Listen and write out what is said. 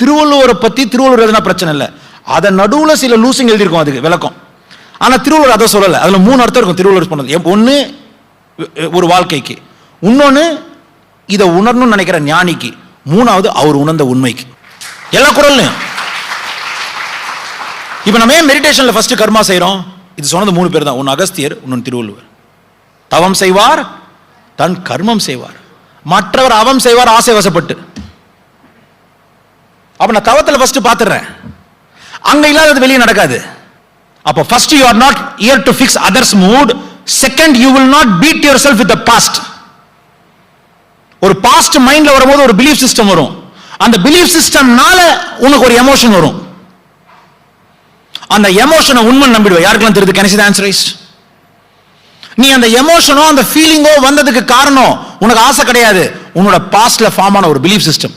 திருவள்ளுவரை பத்தி திருவள்ளுவர் எதுனா பிரச்சனை இல்லை. அதை நடுவுல சில லூசிங் எழுதியிருக்கோம் அதுக்கு விளக்கம். ஆனால் திருவள்ளுவர் அதை சொல்லலை. அதில் மூணு அர்த்தம் இருக்கும் திருவள்ளுவர் சொன்னது ஒன்று ஒரு வாழ்க்கைக்கு. இன்னொன்னு இதை உணரணும்னு நினைக்கிற ஞானிக்கு. மூணாவது அவர் உணர்ந்த உண்மைக்கு. எல்லா குரல்லையும். இப்போ நம்ம ஏன் மெடிடேஷன்ல ஃபஸ்ட்டு கர்மா செய்றோம்? இது சொன்னது மூணு பேர் தான். ஒன்று அகஸ்தியர் இன்னொன்று திருவள்ளுவர். தவம் செய்வார் தன் கர்மம் செய்வார். மற்றவர் அவம் செய்வார் ஆசை வசப்பட்டு அப்ப நான் தவத்தில் ஃபர்ஸ்ட் பாத்துறேன். அங்க இல்லாதது வெளியே நடக்காது. அப்ப first you are not here to fix others mood second you will not beat yourself with the past ஒரு பாஸ்ட் மைண்ட்ல வரும்போது ஒரு பிலீஃப் சிஸ்டம் வரும். அந்த பிலீஃப் சிஸ்டம்னால உனக்கு ஒரு எமோஷன் வரும். அந்த எமோஷனை உண்மை நம்பிடுவ. யாருக்கெல்லாம் தெரியுது? கேன் ஆன்சர் இஸ் நீ அந்த எமோஷனோ அந்த ஃபீலிங்கோ வந்ததுக்கு காரணம் உனக்கு ஆசை கிடையாது. உன்னோட பாஸ்ட்ல ஃபார்ம் ஆன ஒரு பிலீஃப் சிஸ்டம்